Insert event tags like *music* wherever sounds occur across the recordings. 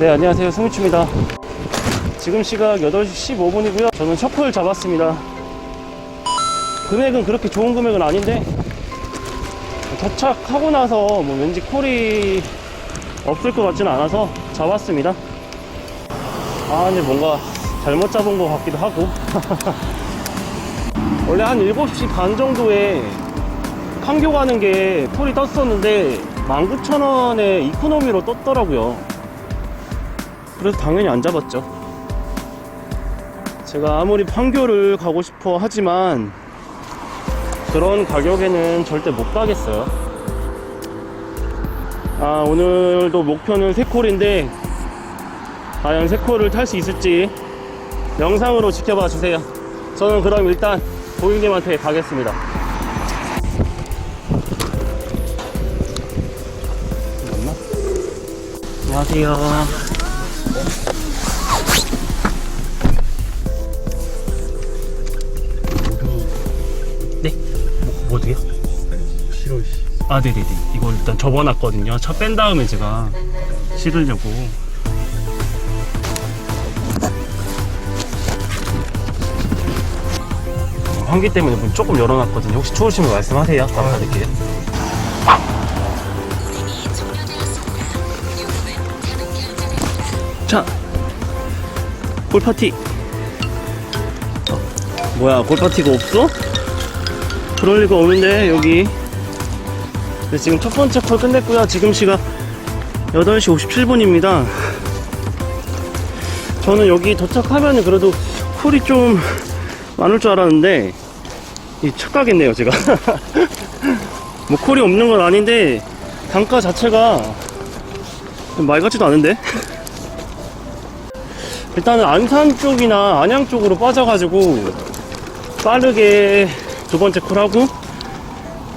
네, 안녕하세요. 승우추입니다. 지금 시각 8시 15분이고요. 저는 셔플 잡았습니다. 금액은 그렇게 좋은 금액은 아닌데, 도착하고 나서 뭐 왠지 콜이 없을 것 같지는 않아서 잡았습니다. 아, 근데 뭔가 잘못 잡은 것 같기도 하고. *laughs* 원래 한 7시 반 정도에 판교 가는 게 콜이 떴었는데 19,000원에 이코노미로 떴더라고요. 그래서 당연히 안 잡았죠. 제가 아무리 판교를 가고 싶어 하지만 그런 가격에는 절대 못 가겠어요. 아, 오늘도 목표는 3콜인데 과연 3콜을 탈 수 있을지 영상으로 지켜봐 주세요. 저는 그럼 일단 고객님한테 가겠습니다. 안녕하세요. 아, 네네네. 이걸 일단 접어놨거든요. 차 뺀 다음에 제가 실으려고. 환기 때문에 문 조금 열어놨거든요. 혹시 추우시면 말씀하세요. 바로 닫을게요. 자, 골파티. 어, 뭐야, 골파티가 없어? 그럴 리가 없는데, 여기. 네, 지금 첫 번째 콜 끝냈고요. 지금 시각 8시 57분입니다. 저는 여기 도착하면 그래도 콜이 좀 많을 줄 알았는데, 이 착각했네요, 제가. *laughs* 뭐 콜이 없는 건 아닌데, 단가 자체가 말 같지도 않은데? *laughs* 일단은 안산 쪽이나 안양 쪽으로 빠져가지고, 빠르게 두 번째 콜하고,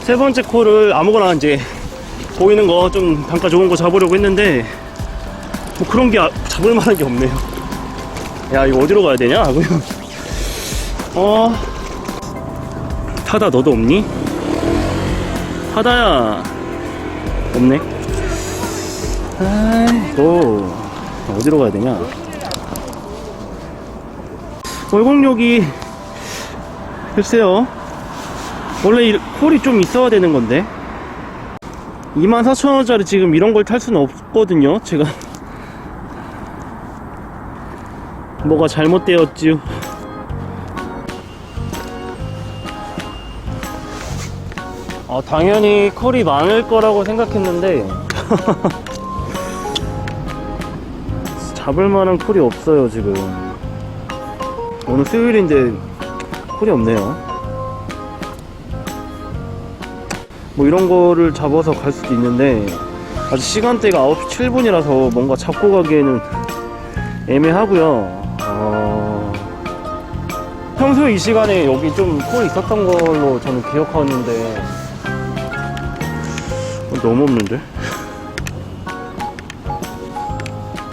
세 번째 콜을 아무거나 이제 보이는 거 좀 단가 좋은 거 잡으려고 했는데 뭐 그런 게 아- 잡을 만한 게 없네요. 야 이거 어디로 가야 되냐. *laughs* 어 타다 너도 없니? 타다야 없네. 아이고 어디로 가야 되냐? 월곡역이 글쎄요. 원래 이 콜이 좀 있어야 되는 건데. 24,000원짜리 지금 이런 걸 탈 수는 없거든요. 제가 *laughs* 뭐가 잘못되었지요? 아, 당연히 콜이 많을 거라고 생각했는데. *laughs* 잡을 만한 콜이 없어요 지금. 오늘 수요일인데 콜이 없네요 뭐 이런 거를 잡아서 갈 수도 있는데 아직 시간대가 9시 7분이라서 뭔가 잡고 가기에는 애매하고요. 어... 평소에 이 시간에 여기 좀 콜이 있었던 걸로 저는 기억하는데 어, 너무 없는데?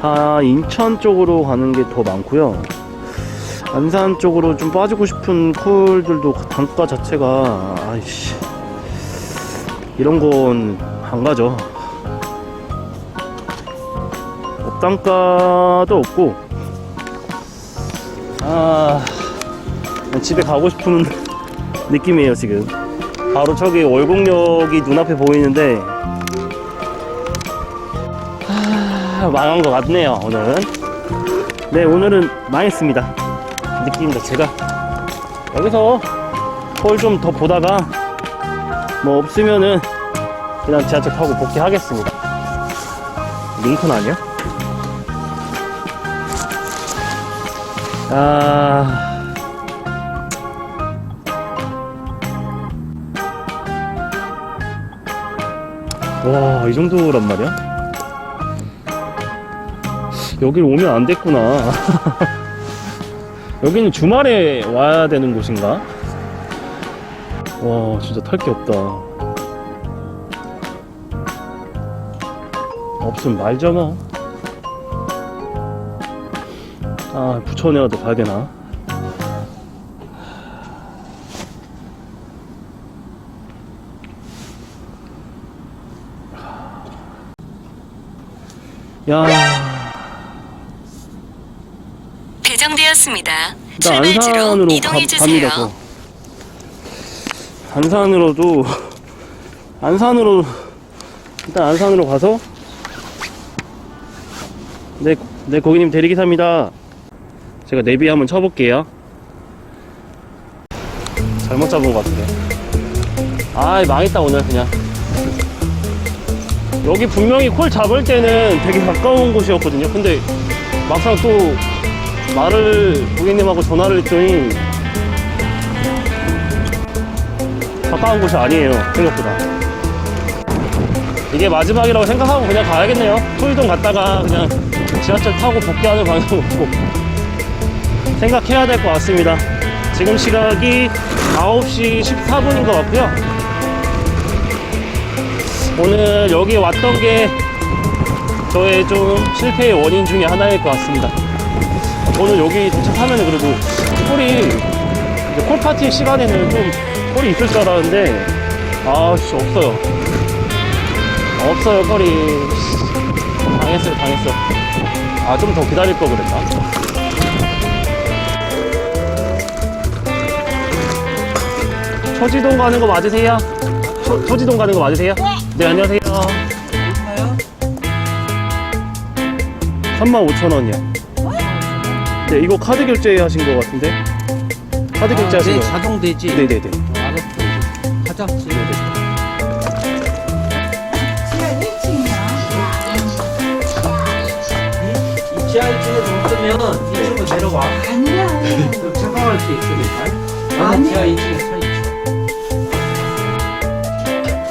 다 인천 쪽으로 가는 게 더 많고요. 안산 쪽으로 좀 빠지고 싶은 콜들도 단가 자체가 아이씨 이런 건 안 가죠. 업단가도 없고, 아, 집에 가고 싶은 *laughs* 느낌이에요, 지금. 바로 저기 월곡역이 눈앞에 보이는데, 아, 망한 것 같네요, 오늘은. 네, 오늘은 망했습니다. 느낌 자체가. 여기서 콜좀더 보다가, 뭐 없으면은 그냥 지하철 타고 복귀하겠습니다. 링컨 아니야? 아. 와, 이 정도란 말이야? 여기를 오면 안 됐구나. *laughs* 여기는 주말에 와야 되는 곳인가? 와, 진짜 탈 게 없다. 없으면 뭐. 아 부천에라도 가야 되나? 야 준비되었습니다. 일단 출발지로 이동해 주세요. 안산으로도 안산으로 일단 안산으로 가서 네, 네 고객님 대리기사입니다. 제가 내비 한번 쳐볼게요. 잘못 잡은 것 같은데. 아 망했다 오늘 그냥. 여기 분명히 콜 잡을 때는 되게 가까운 곳이었거든요. 근데 막상 또 말을 고객님하고 전화를 했더니 가까운 곳이 아니에요 생각보다. 이게 마지막이라고 생각하고 그냥 가야겠네요. 토이동 갔다가 그냥 지하철 타고 복귀하는 방향으로 생각해야 될 것 같습니다. 지금 시각이 9시 14분인 것 같고요. 오늘 여기 왔던 게 저의 좀 실패의 원인 중에 하나일 것 같습니다. 오늘 여기 도착하면 그래도 콜이 콜파티 시간에는 좀 콜이 있을 줄 알았는데 아씨 없어요 없어요 콜이 당했어요 당했어 아 좀 더 기다릴 거 그랬나 초지동 가는 거 맞으세요? 초, 초지동 가는 거 맞으세요? 네 안녕하세요 35,000원이요 네, 이거 카드 결제 하신 것 같은데? 카드 결제 하신 네, 거예요? 자동 되지. 네네네. 가자. 이 지하 1층에서 없으면 이쪽으로 내려와. 아니야. 그럼 착각할 수 있으니까. 나는 아니. 지하 2층에 서 있어.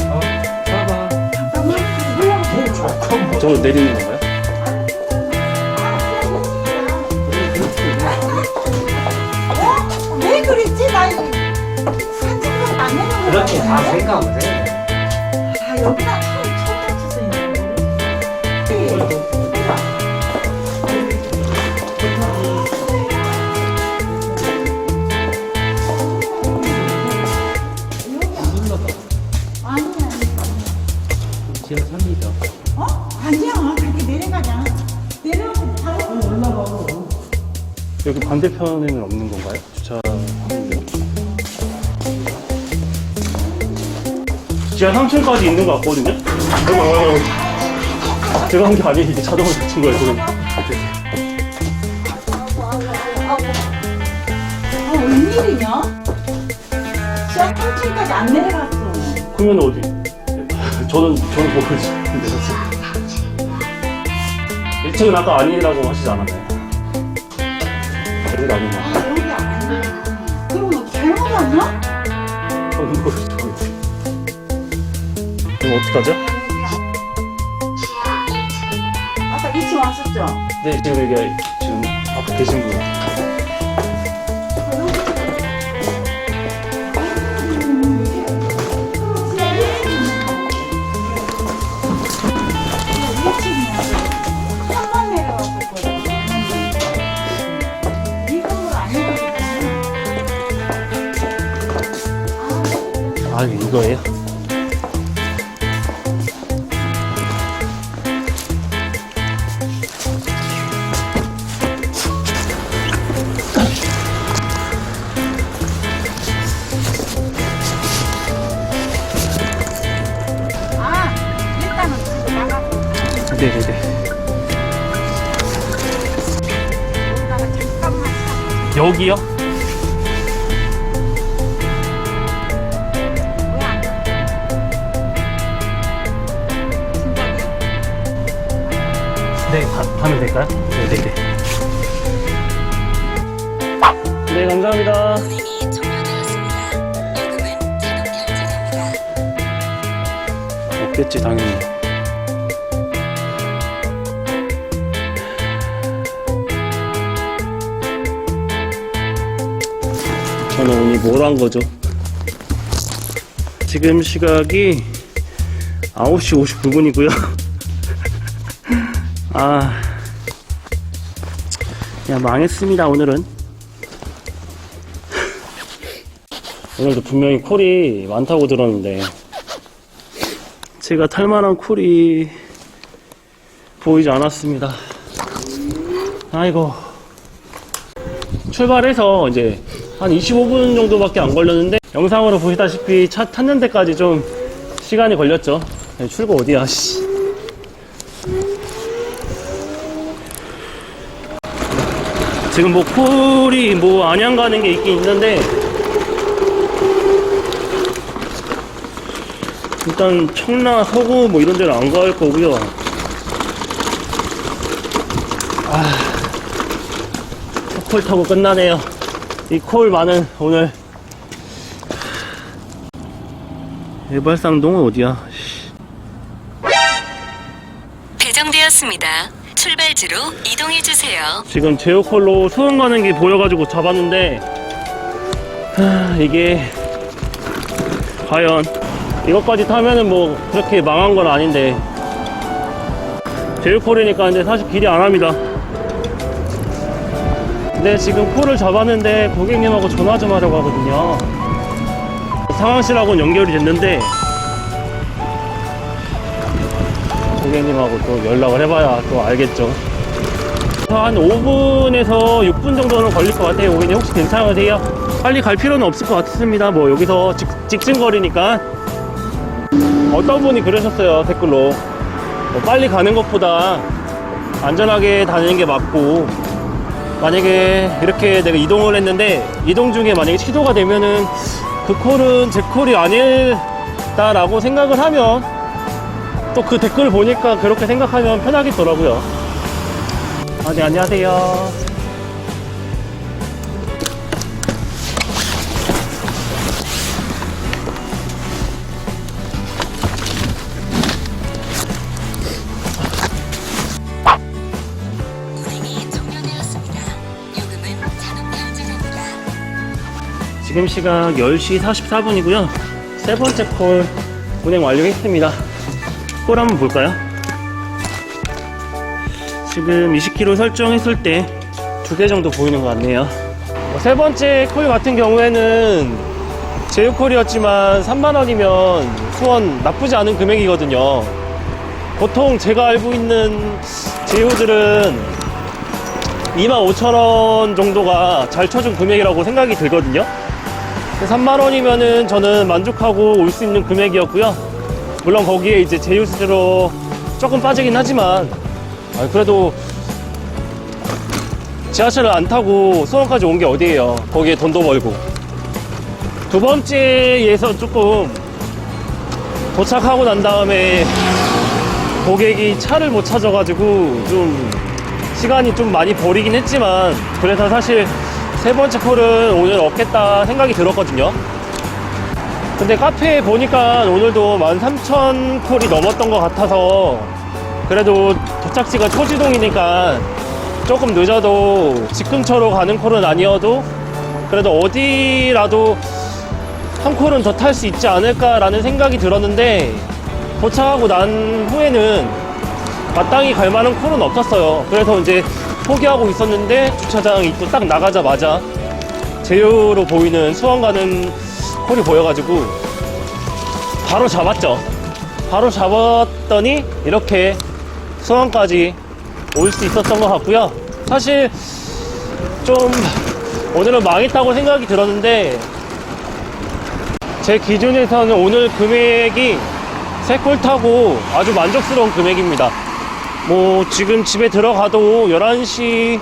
어, 봐봐. 잠깐만. 올라가. 뭐 좋고 뭐. 저 내리는 건가요? 그렇게 다 같은데? 생각을 해. 아 여기다 처음 처음 있는 거. 아니야. 지하 3미터. 어? 아니야. 그렇게 내려가자. 내려가서 바로 올라가. 여기 반대편에는 없는 지하 3층까지 있는 것 같거든요? 아이고, 아이고, 아이고. 제가 한 게 아니에요. 이게 자동으로 닫힌 거예요, 지금. 아 웬일이냐? 시합 3층까지 안 내려갔어. 그러면 어디? 저는, 저는 모르지. 근데 1층은 아까 아니라고 하시지 않았나요? 여기가 아닌가? 아 여기 아니야. 그럼 너 잘못 왔나? 저는 모르죠. 그럼 어떡하죠? 아까 2층 왔었죠? 네, 지금 이게 지금 앞에 계신 분. 아, 이거예요? 네네네. 잠깐만 차. 여기요? 네, 가, 가면 될까요? 네네네. 네, 감사합니다. 자동 결제됩니다. 없겠지, 당연히. 저는 오늘 뭘 한 거죠? 지금 시각이 9시 59분이고요. *laughs* 아, 그냥 망했습니다, 오늘은. 오늘도 분명히 콜이 많다고 들었는데, 제가 탈만한 콜이 보이지 않았습니다. 아이고. 출발해서 이제 한 25분 정도밖에 안 걸렸는데 영상으로 보시다시피 차 탔는 데까지 좀 시간이 걸렸죠. 네, 출구 어디야, 씨. 지금 뭐 콜이 뭐 안양 가는 게 있긴 있는데 일단 청라 서구 뭐 이런 데는 안 갈 거고요. 아, 콜 타고 끝나네요. 이 콜 많은 오늘 예발상동은 어디야? 씨. 배정되었습니다. 출발지로 이동해 주세요. 지금 제어콜로 수원 가는 게 보여가지고 잡았는데 하, 이게 과연 이것까지 타면은 뭐 그렇게 망한 건 아닌데 제어콜이니까 근데 사실 길이 안 합니다 근데 지금 콜을 잡았는데 고객님하고 전화 좀 하려고 하거든요 상황실하고는 연결이 됐는데 고객님하고 또 연락을 해봐야 또 알겠죠 한 5분에서 6분 정도는 걸릴 것 같아요. 고객님 혹시 괜찮으세요? 빨리 갈 필요는 없을 것 같습니다. 뭐 여기서 직, 직진거리니까 어떤 분이 그러셨어요 댓글로 뭐 빨리 가는 것보다 안전하게 다니는 게 맞고 만약에 이렇게 내가 이동을 했는데 이동 중에 만약에 시도가 되면은 그 콜은 제 콜이 아닐다라고 생각을 하면 또 그 댓글 보니까 그렇게 생각하면 편하겠더라고요. 아, 네, 안녕하세요. 지금 시각 10시 44분이고요. 세 번째 콜 운행 완료했습니다. 콜 한번 볼까요? 지금 20km 설정했을 때 두 개 정도 보이는 것 같네요. 뭐세 번째 콜 같은 경우에는 제휴콜이었지만 3만원이면 수원 나쁘지 않은 금액이거든요. 보통 제가 알고 있는 제휴들은 25,000원 정도가 잘 쳐준 금액이라고 생각이 들거든요. 3만 원이면은 저는 만족하고 올 수 있는 금액이었고요. 물론 거기에 이제 제휴수수로 조금 빠지긴 하지만, 아, 그래도 지하철을 안 타고 수원까지 온 게 어디예요. 거기에 돈도 벌고. 두 번째에서 조금 도착하고 난 다음에 고객이 차를 못 찾아가지고 좀 시간이 좀 많이 버리긴 했지만 그래서 사실 세 번째 콜은 오늘 없겠다 생각이 들었거든요. 근데 카페에 보니까 오늘도 13,000 콜이 넘었던 것 같아서 그래도 도착지가 초지동이니까 조금 늦어도 집 근처로 가는 콜은 아니어도 그래도 어디라도 한 콜은 더 탈 수 있지 않을까라는 생각이 들었는데 도착하고 난 후에는 마땅히 갈 만한 콜은 없었어요. 그래서 이제 포기하고 있었는데 주차장이 또딱 나가자마자 제휴로 보이는 수원 가는 콜이 보여가지고 바로 잡았죠. 바로 잡았더니 이렇게 수원까지 올 수 있었던 것 같고요. 사실 좀 오늘은 망했다고 생각이 들었는데 제 기준에서는 오늘 금액이 세 콜 타고 아주 만족스러운 금액입니다. 뭐 지금 집에 들어가도 11시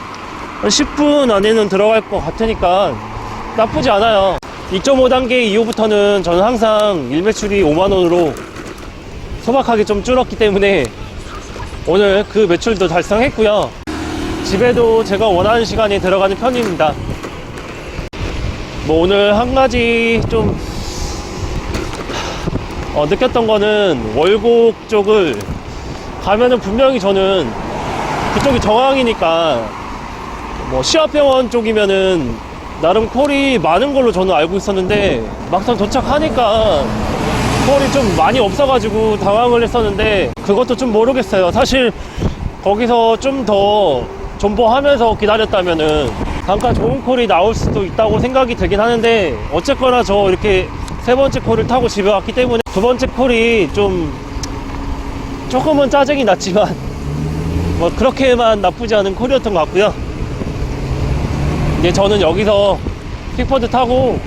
한 10분 안에는 들어갈 것 같으니까 나쁘지 않아요. 2.5단계 이후부터는 저는 항상 일매출이 5만원으로 소박하게 좀 줄었기 때문에 오늘 그 매출도 달성했고요. 집에도 제가 원하는 시간에 들어가는 편입니다. 뭐 오늘 한 가지 좀 어, 느꼈던 거는 월곡 쪽을 가면은 분명히 저는 그쪽이 정황이니까 뭐 시합병원 쪽이면은 나름 콜이 많은 걸로 저는 알고 있었는데 막상 도착하니까 콜이 좀 많이 없어가지고 당황을 했었는데 그것도 좀 모르겠어요. 사실 거기서 좀 더 존버하면서 기다렸다면은 잠깐 좋은 콜이 나올 수도 있다고 생각이 되긴 하는데 어쨌거나 저 이렇게 세 번째 콜을 타고 집에 왔기 때문에 두 번째 콜이 좀 조금은 짜증이 났지만 뭐 그렇게만 나쁘지 않은 콜이었던 것 같고요. 이제 저는 여기서 픽보드 타고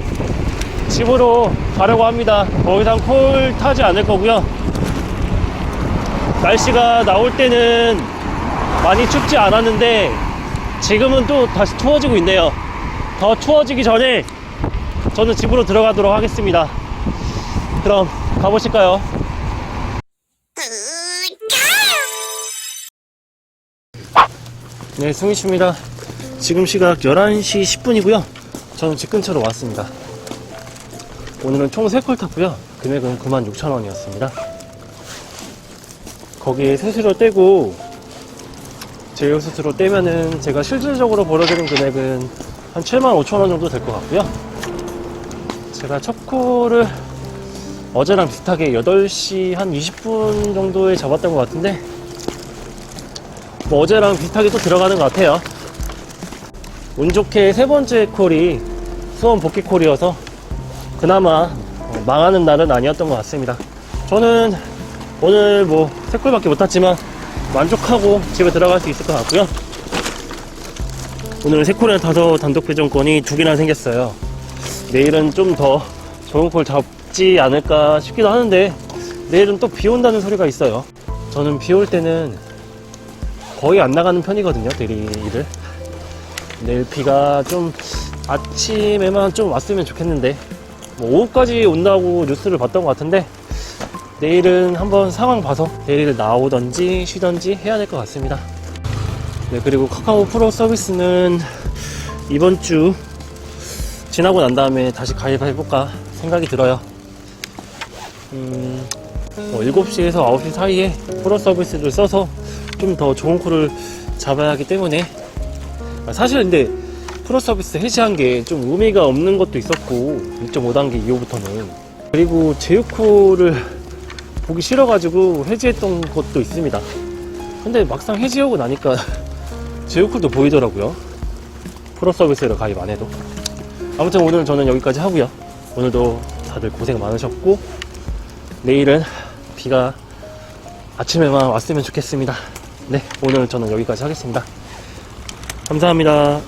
집으로 가려고 합니다. 더 이상 콜 타지 않을 거고요. 날씨가 나올 때는 많이 춥지 않았는데 지금은 또 다시 추워지고 있네요. 더 추워지기 전에 저는 집으로 들어가도록 하겠습니다. 그럼 가보실까요? 네, 승희 씨입니다. 지금 시각 11시 10분이고요. 저는 집 근처로 왔습니다. 오늘은 총 3콜 탔고요. 금액은 96,000원이었습니다. 거기에 수수료 떼고 제휴 수수료 떼면은 제가 실질적으로 벌어들인 금액은 한 75,000원 정도 될 것 같고요. 제가 첫 콜을 어제랑 비슷하게 8시 한 20분 정도에 잡았던 것 같은데 뭐 어제랑 비슷하게 또 들어가는 것 같아요. 운 좋게 세 번째 콜이 수원 복귀 콜이어서 그나마 어, 망하는 날은 아니었던 것 같습니다. 저는 오늘 뭐 세 콜밖에 못 탔지만 만족하고 집에 들어갈 수 있을 것 같고요. 오늘은 세 콜에 타서 단독 배정권이 두 개나 생겼어요. 내일은 좀 더 좋은 콜 잡지 않을까 싶기도 하는데 내일은 또 비 온다는 소리가 있어요. 저는 비 올 때는 거의 안 나가는 편이거든요, 대리를. 내일 비가 좀 아침에만 좀 왔으면 좋겠는데 뭐 오후까지 온다고 뉴스를 봤던 것 같은데 내일은 한번 상황 봐서 대리를 나오던지 쉬던지 해야 될 것 같습니다. 네, 그리고 카카오 프로 서비스는 이번 주 지나고 난 다음에 다시 가입해볼까 생각이 들어요. 음, 뭐 7시에서 9시 사이에 프로 서비스를 써서 좀 더 좋은 콜을 잡아야 하기 때문에 아, 사실 근데 프로 서비스 해지한 게 좀 의미가 없는 것도 있었고 1.5단계 이후부터는 그리고 제휴콜을 보기 싫어가지고 해지했던 것도 있습니다. 근데 막상 해지하고 나니까 *laughs* 제휴콜도 보이더라고요. 프로 서비스를 가입 안 해도. 아무튼 오늘 저는 여기까지 하고요. 오늘도 다들 고생 많으셨고 내일은 비가 아침에만 왔으면 좋겠습니다. 네, 오늘 저는 여기까지 하겠습니다. 감사합니다.